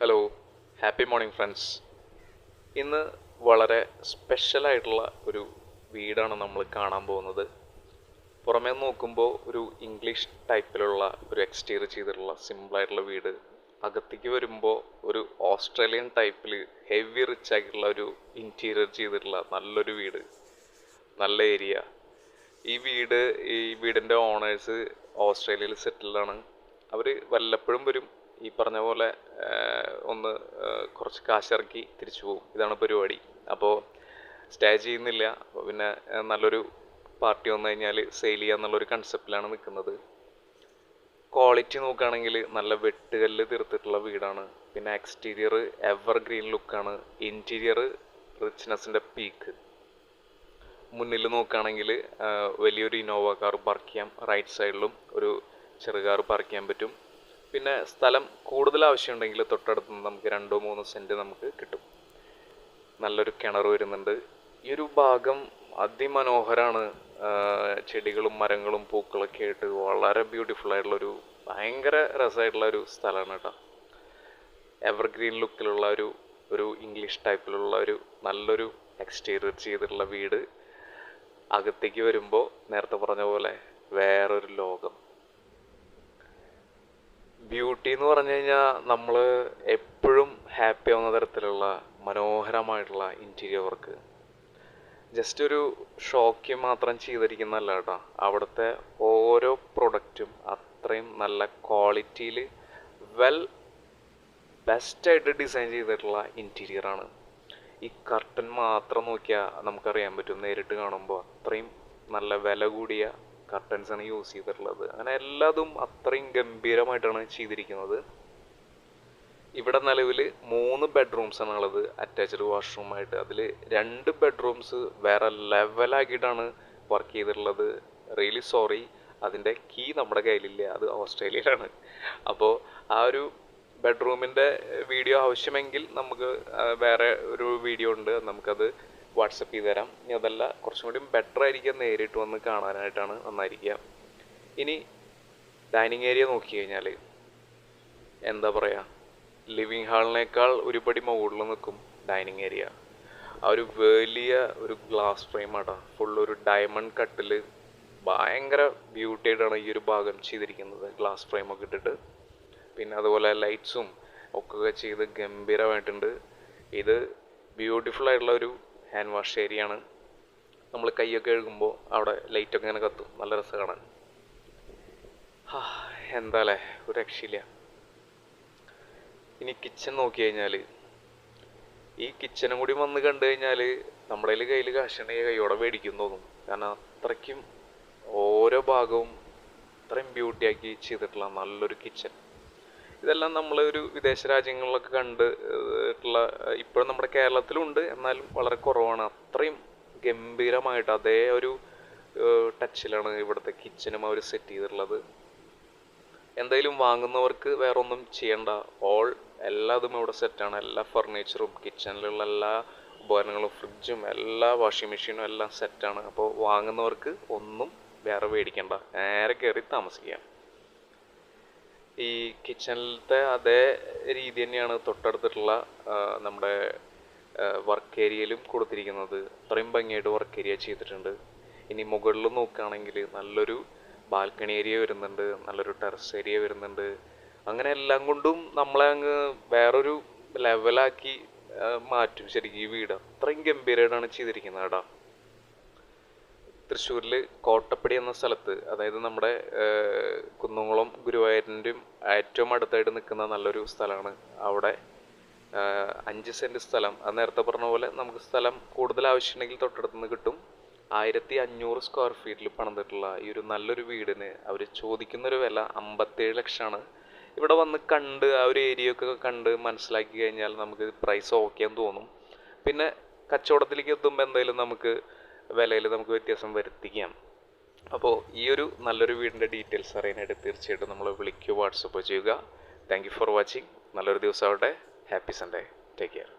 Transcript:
Hello happy morning friends ഇന്ന് വളരെ സ്പെഷ്യലായിട്ടുള്ള ഒരു വീടാണ് നമ്മൾ കാണാൻ പോകുന്നത്. പുറമേ നോക്കുമ്പോൾ ഒരു ഇംഗ്ലീഷ് ടൈപ്പിലുള്ള ഒരു എക്സ്റ്റീരിയർ ചെയ്തിട്ടുള്ള സിമ്പിളായിട്ടുള്ള വീട്. അകത്തേക്ക് വരുമ്പോൾ ഒരു ഓസ്ട്രേലിയൻ ടൈപ്പിൽ ഹെവി റിച്ച് ആയിട്ടുള്ള ഒരു ഇന്റീരിയർ ചെയ്തിട്ടുള്ള നല്ലൊരു വീട്. നല്ല ഏരിയ ഈ വീട് ഈ വീടിന്റെ ഓണേഴ്സ് ഓസ്ട്രേലിയയിൽ സെറ്റിലാണ് അവർ വല്ലപ്പോഴും വരും. ഈ പറഞ്ഞ പോലെ ഒന്ന് കുറച്ച് കാശിറക്കി തിരിച്ചു പോകും ഇതാണ് പരിപാടി. അപ്പോൾ സ്റ്റേ ചെയ്യുന്നില്ല. അപ്പോൾ പിന്നെ നല്ലൊരു പാർട്ടി വന്നു കഴിഞ്ഞാൽ സെയിൽ ചെയ്യുക എന്നുള്ളൊരു കൺസെപ്റ്റിലാണ് നിൽക്കുന്നത് ക്വാളിറ്റി നോക്കുകയാണെങ്കിൽ നല്ല വെട്ടുകല്ല് തീർത്തിട്ടുള്ള വീടാണ്. പിന്നെ എക്സ്റ്റീരിയർ എവർ ഗ്രീൻ ലുക്കാണ് ഇന്റീരിയർ റിച്ച്നെസ്സിന്റെ പീക്ക് മുന്നിൽ നോക്കുകയാണെങ്കിൽ വലിയൊരു ഇന്നോവ കാർ പാർക്ക് ചെയ്യാം. റൈറ്റ് സൈഡിലും ഒരു ചെറു കാർ പാർക്ക് ചെയ്യാൻ പറ്റും. പിന്നെ സ്ഥലം കൂടുതൽ ആവശ്യമുണ്ടെങ്കിൽ തൊട്ടടുത്ത് നിന്ന് നമുക്ക് രണ്ടോ മൂന്നോ സെന്റ് നമുക്ക് കിട്ടും. നല്ലൊരു കിണർ വരുന്നുണ്ട്. ഈ ഒരു ഭാഗം അതിമനോഹരമാണ് ചെടികളും മരങ്ങളും പൂക്കളൊക്കെ ആയിട്ട് വളരെ ബ്യൂട്ടിഫുൾ ആയിട്ടുള്ളൊരു ഭയങ്കര രസമായിട്ടുള്ള ഒരു സ്ഥലമാണ് കേട്ടോ. എവർഗ്രീൻ ലുക്കിലുള്ള ഒരു ഒരു ഇംഗ്ലീഷ് ടൈപ്പിലുള്ള ഒരു നല്ലൊരു എക്സ്റ്റീരിയർ ചെയ്തിട്ടുള്ള വീട്. അകത്തേക്ക് വരുമ്പോൾ നേരത്തെ പറഞ്ഞ പോലെ വേറൊരു ലോകം. ബ്യൂട്ടി എന്ന് പറഞ്ഞു കഴിഞ്ഞാൽ നമ്മൾ എപ്പോഴും ഹാപ്പി ആവുന്ന തരത്തിലുള്ള മനോഹരമായിട്ടുള്ള ഇന്റീരിയർ വർക്ക് ജസ്റ്റ് ഒരു ഷോക്ക് മാത്രം ചെയ്തിരിക്കുന്നതല്ല കേട്ടോ. അവിടുത്തെ ഓരോ പ്രൊഡക്റ്റും അത്രയും നല്ല ക്വാളിറ്റിയിൽ വെൽ ബെസ്റ്റായിട്ട് ഡിസൈൻ ചെയ്തിട്ടുള്ള ഇന്റീരിയർ ആണ്. ഈ കർട്ടൻ മാത്രം നോക്കിയാൽ നമുക്കറിയാൻ പറ്റും. നേരിട്ട് കാണുമ്പോൾ അത്രയും നല്ല വില കൂടിയ കർട്ടൻസ് ആണ് യൂസ് ചെയ്തിട്ടുള്ളത്. അങ്ങനെ എല്ലാതും അത്രയും ഗംഭീരമായിട്ടാണ് ചെയ്തിരിക്കുന്നത്. ഇവിടെ നിലവിൽ മൂന്ന് ബെഡ്റൂംസ് ആണ് ഉള്ളത് അറ്റാച്ച്ഡ് വാഷ്റൂമായിട്ട് അതിൽ രണ്ട് ബെഡ്റൂംസ് വേറെ ലെവലാക്കിയിട്ടാണ് വർക്ക് ചെയ്തിട്ടുള്ളത്. റിയലി സോറി അതിന്റെ കീ നമ്മുടെ കയ്യിലില്ല. അത് ഓസ്ട്രേലിയയിലാണ്. അപ്പോൾ ആ ഒരു ബെഡ്റൂമിന്റെ വീഡിയോ ആവശ്യമെങ്കിൽ നമുക്ക് വേറെ ഒരു വീഡിയോ ഉണ്ട്. നമുക്കത് വാട്സപ്പ് ചെയ്ത് തരാം. ഇനി അതല്ല കുറച്ചും കൂടി ബെറ്റർ ആയിരിക്കും നേരിട്ട് വന്ന് കാണാനായിട്ടാണ് നന്നായിരിക്കുക. ഇനി ഡൈനിങ് ഏരിയ നോക്കി കഴിഞ്ഞാൽ എന്താ പറയുക ലിവിങ് ഹാളിനേക്കാൾ ഒരുപടി മുകളിൽ നിൽക്കും ഡൈനിങ് ഏരിയ ആ ഒരു വലിയ ഒരു ഗ്ലാസ് ഫ്രെയിം ആട്ടാ ഫുൾ ഒരു ഡയമണ്ട് കട്ടിൽ ഭയങ്കര ബ്യൂട്ടി ആയിട്ടാണ് ഈ ഒരു ഭാഗം ചെയ്തിരിക്കുന്നത്. ഗ്ലാസ് ഫ്രെയിം ഒക്കെ ഇട്ടിട്ട്. പിന്നെ അതുപോലെ ലൈറ്റ്സും ഒക്കെ ചെയ്ത് ഗംഭീരമായിട്ടുണ്ട്. ഇത് ബ്യൂട്ടിഫുൾ ആയിട്ടുള്ള ഒരു ഹാൻഡ് വാഷ് ഏരിയയാണ് നമ്മൾ കൈയൊക്കെ എഴുകുമ്പോൾ അവിടെ ലൈറ്റൊക്കെ ഇങ്ങനെ കത്തും. നല്ല രസം കാണാൻ. ഹാ, എന്താല്ലേ ഒരു രക്ഷയില്ല. ഇനി കിച്ചൺ നോക്കി കഴിഞ്ഞാൽ ഈ കിച്ചണും കൂടി വന്ന് കണ്ടു കഴിഞ്ഞാൽ നമ്മുടെ കയ്യിൽ കാശുണ്ടെങ്കിൽ കൈയോടെ മേടിക്കും തോന്നും. കാരണം അത്രയ്ക്കും ഓരോ ഭാഗവും അത്രയും ബ്യൂട്ടിയാക്കി ചെയ്തിട്ടുള്ള നല്ലൊരു കിച്ചൺ ഇതെല്ലാം നമ്മൾ ഒരു വിദേശ രാജ്യങ്ങളിലൊക്കെ കണ്ടിട്ടുള്ള ഇപ്പോഴും നമ്മുടെ കേരളത്തിലുണ്ട്. എന്നാലും വളരെ കുറവാണ്. അത്രയും ഗംഭീരമായിട്ട് അതേ ഒരു ടച്ചിലാണ് ഇവിടുത്തെ കിച്ചനും അവർ സെറ്റ് ചെയ്തിട്ടുള്ളത്. എന്തായാലും വാങ്ങുന്നവർക്ക് വേറെ ഒന്നും ചെയ്യണ്ട. ഓൾ എല്ലാതും ഇവിടെ സെറ്റാണ് എല്ലാ ഫർണിച്ചറും കിച്ചണിലുള്ള എല്ലാ ഉപകരണങ്ങളും ഫ്രിഡ്ജും എല്ലാ വാഷിംഗ് മെഷീനും എല്ലാം സെറ്റാണ് അപ്പോൾ വാങ്ങുന്നവർക്ക് ഒന്നും വേറെ മേടിക്കണ്ട നേരെ കയറി താമസിക്കാം. ഈ കിച്ചണിലത്തെ അതേ രീതി തന്നെയാണ് തൊട്ടടുത്തിട്ടുള്ള നമ്മുടെ വർക്ക് ഏരിയയിലും കൊടുത്തിരിക്കുന്നത്. അത്രയും ഭംഗിയായിട്ട് വർക്ക് ഏരിയ ചെയ്തിട്ടുണ്ട്. ഇനി മുകളിൽ നോക്കുകയാണെങ്കിൽ നല്ലൊരു ബാൽക്കണി ഏരിയ വരുന്നുണ്ട് നല്ലൊരു ടെറസ് ഏരിയ വരുന്നുണ്ട്. അങ്ങനെ എല്ലാം കൊണ്ടും നമ്മളെ അങ്ങ് വേറൊരു ലെവലാക്കി മാറ്റും ശരിക്കും ഈ വീട്. അത്രയും ഗംഭീരമായിട്ടാണ് ചെയ്തിരിക്കുന്നത് കേട്ടോ. തൃശ്ശൂരിൽ കോട്ടപ്പടി എന്ന സ്ഥലത്ത് അതായത് നമ്മുടെ ഗുരുവായൂരിന്റെയും ഏറ്റവും അടുത്തായിട്ട് നിൽക്കുന്ന നല്ലൊരു സ്ഥലമാണ് അവിടെ അഞ്ച് സെന്റ് സ്ഥലം. അത് നേരത്തെ പറഞ്ഞ പോലെ നമുക്ക് സ്ഥലം കൂടുതൽ ആവശ്യമുണ്ടെങ്കിൽ തൊട്ടടുത്ത് നിന്ന് കിട്ടും. ആയിരത്തി അഞ്ഞൂറ് സ്ക്വയർ ഫീറ്റിൽ പണിതിട്ടുള്ള ഈ ഒരു നല്ലൊരു വീടിന് അവർ ചോദിക്കുന്നൊരു വില അമ്പത്തേഴ് ലക്ഷമാണ്. ഇവിടെ വന്ന് കണ്ട് ആ ഒരു ഏരിയ ഒക്കെ കണ്ട് മനസ്സിലാക്കി കഴിഞ്ഞാൽ നമുക്ക് പ്രൈസ് ഓക്കെ എന്ന് തോന്നും. പിന്നെ കച്ചവടത്തിലേക്ക് എത്തുമ്പോൾ എന്തായാലും നമുക്ക് വിലയിൽ നമുക്ക് വ്യത്യാസം വരുത്തിക്കാം. അപ്പോൾ ഈ ഒരു നല്ലൊരു വീടിന്റെ ഡീറ്റെയിൽസ് അറിയാനായിട്ട് തീർച്ചയായിട്ടും നമ്മൾ വിളിക്കുക വാട്സപ്പ് ചെയ്യുക. താങ്ക് യു ഫോർ വാച്ചിങ് നല്ലൊരു ദിവസം ആവട്ടെ. Happy Sunday take care